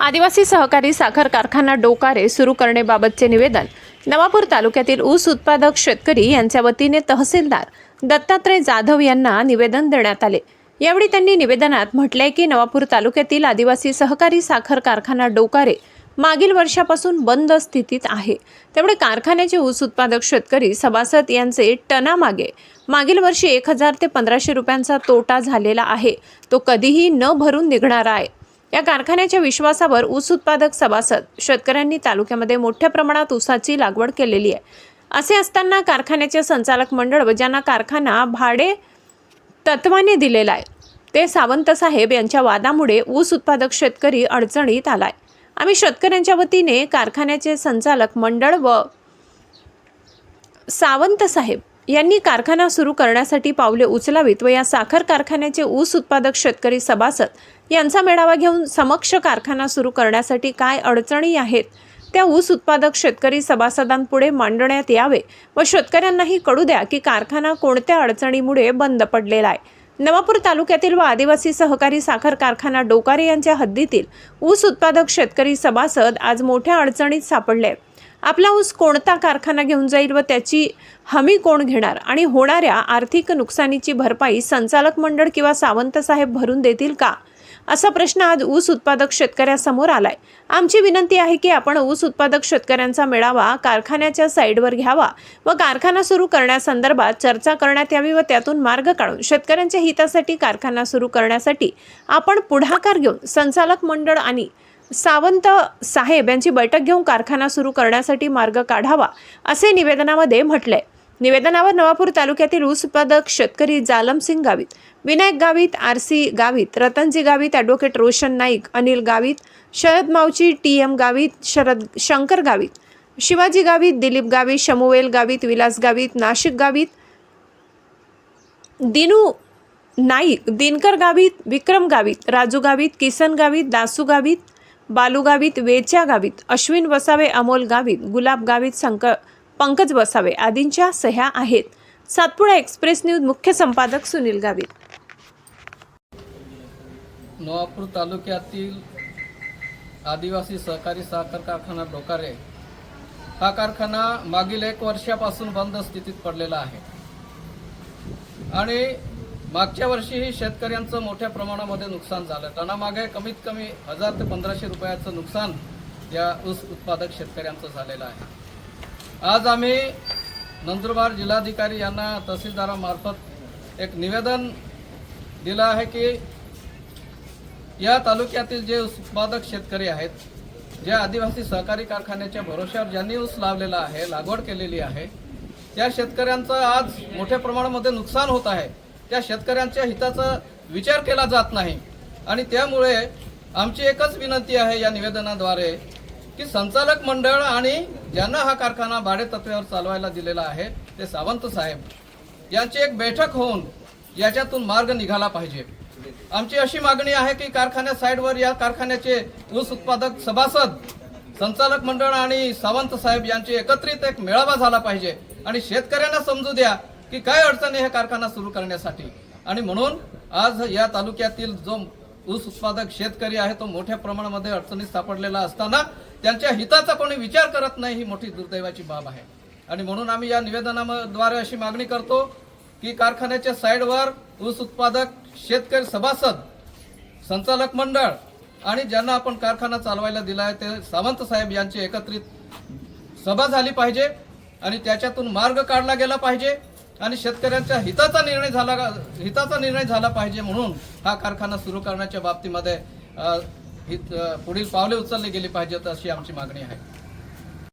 आदिवासी सहकारी साखर कारखाना डोकारे सुरू करण्याबाबतचे निवेदन. नवापूर तालुक्यातील ऊस उत्पादक शेतकरी यांच्या वतीने तहसीलदार दत्तात्रय जाधव यांना निवेदन देण्यात आले. यावेळी त्यांनी निवेदनात म्हटलंय की नवापूर तालुक्यातील आदिवासी सहकारी साखर कारखाना डोकारे मागील वर्षापासून बंद स्थितीत आहे. त्यामुळे कारखान्याचे ऊस उत्पादक शेतकरी सभासद यांचे टनामागे मागील वर्षी एक हजार ते पंधराशे रुपयांचा तोटा झालेला आहे. तो कधीही न भरून निघणारा आहे. या कारखान्याच्या विश्वासावर ऊस उत्पादक सभासद शेतकऱ्यांनी तालुक्यामध्ये मोठ्या प्रमाणात ऊसाची लागवड केलेली आहे. असे असताना कारखान्याचे संचालक मंडळ व ज्यांना कारखाना भाडे तत्वाने दिलेला आहे ते सावंत साहेब यांच्या वादामुळे ऊस उत्पादक शेतकरी अडचणीत आलाय. आम्ही शेतकऱ्यांच्या वतीने कारखान्याचे संचालक मंडळ व सावंत साहेब यांनी कारखाना सुरू करण्यासाठी पावले उचलावीत व या साखर कारखान्याचे ऊस उत्पादक शेतकरी सभासद यांचा मेळावा घेऊन समक्ष कारखाना सुरू करण्यासाठी काय अडचणी आहेत त्या ऊस उत्पादक शेतकरी सभासदांपुढे मांडण्यात यावे व शेतकऱ्यांनाही कळू द्या की कारखाना कोणत्या अडचणीमुळे बंद पडलेला आहे नवापूर तालुक्यातील व आदिवासी सहकारी साखर कारखाना डोकारे यांच्या हद्दीतील ऊस उत्पादक शेतकरी सभासद आज मोठ्या अडचणीत सापडले आहेत. आपला ऊस कोणता कारखाना घेऊन जाईल व त्याची हमी कोण घेणार? आणि होणाऱ्या आर्थिक नुकसानीची भरपाई संचालक मंडळ किंवा सावंत साहेब भरून देतील का? असा प्रश्न आज ऊस उत्पादक शेतकऱ्यासमोर आलाय. आमची विनंती आहे की आपण ऊस उत्पादक शेतकऱ्यांचा मेळावा कारखान्याच्या साईडवर घ्यावा व कारखाना सुरू करण्यासंदर्भात चर्चा करण्यात यावी व त्यातून मार्ग काढून शेतकऱ्यांच्या हितासाठी कारखाना सुरू करण्यासाठी आपण पुढाकार घेऊन संचालक मंडळ आणि सावंत साहेब यांची बैठक घेऊन कारखाना सुरू करण्यासाठी मार्ग काढावा असे निवेदनामध्ये म्हटलंय. निवेदनावर नवापूर तालुक्यातील ऊस उत्पादक शेतकरी Jalamsing Gavit Vinayak Gavit R C Gavit Ratanji Gavit advocate Roshan Naik Anil Gavit Sharad Mavchi T M Gavit Sharad Shankar Gavit Shivaji Gavit Dilip Gavit Shamuvel Gavit Vilas Gavit Nashik Gavit Dinu Naik Dinkar Gavit Vikram Gavit Raju Gavit Kisan Gavit Dasu Gavit Balu Gavit Vechya Gavit Ashwin Vasave Amol Gavit Gulab Gavit संक पंकज वसावे आदींच्या सह्या आहेत. Satpura express news मुख्य संपादक सुनील गावित. नवापूर तालुक्यातील आदिवासी सहकारी साखर कारखाना डोकारे हा कारखाना मागील एक वर्षापासून बंद स्थितीत पडलेला आहे. आणि मागच्या वर्षीही शेतकऱ्यांचं मोठ्या प्रमाणामध्ये नुकसान झालं. टनामागे कमीत कमी हजार ते पंधराशे रुपयाचं नुकसान या ऊस उत्पादक शेतकऱ्यांचं झालेलं आहे. आज आम्ही नंदुरबार जिल्हाधिकारी यांना तहसीलदारामार्फत एक निवेदन दिलं आहे की या तालुक्यातील जे ऊस उत्पादक शेतकरी आहेत जे आदिवासी सहकारी कारखान्याच्या भरोश्यावर ज्यांनी ऊस लावलेला आहे लागवड केलेली आहे त्या शेतकऱ्यांचं आज मोठ्या प्रमाणामध्ये नुकसान होत आहे. त्या शेतकऱ्यांच्या हिताचा विचार केला जात नाही. आणि त्यामुळे आमची एकच विनंती आहे या निवेदनाद्वारे की संचालक मंडळ आणि ज्यांना हा कारखाना भाडेतत्वावर चालवायला दिलेला आहे ते सावंत साहेब यांची एक बैठक होऊन याच्यातून मार्ग निघाला पाहिजे. आमची अशी मागणी आहे की कारखान्या साईडवर या कारखान्याचे ऊस उत्पादक सभासद संचालक मंडळ आणि सावंत साहेब यांचे एकत्रित एक मेळावा झाला पाहिजे. आणि शेतकऱ्यांना समजू द्या की काय अडचणी हे कारखाना सुरू करण्यासाठी? आणि म्हणून आज या तालुक्यातील जो ऊस उत्पादक शेतकरी आहे तो मोठ्या प्रमाणामध्ये अडचणीत सापडलेला असताना त्यांच्या हिताचा कोणी विचार करत नाही ही मोठी दुर्दैवाची बाब आहे. आणि म्हणून आम्ही या निवेदनाद्वारे अशी मागणी करतो की कारखान्याच्या साईडवर ऊस उत्पादक शेतकरी सभासद संचालक मंडळ आणि ज्यांना आपण कारखाना चालवायला दिला आहे ते सावंत साहेब यांची एकत्रित सभा झाली पाहिजे आणि त्याच्यातून मार्ग काढला गेला पाहिजे. आणि शेतकऱ्यांच्या हिताचा निर्णय झाला हिताचा निर्णय झाला पाहिजे म्हणून हा कारखाना सुरू करण्याच्या बाबतीमध्ये हित- पुढील पावले उचलली गेली पाहिजेत अशी आमची मागणी आहे.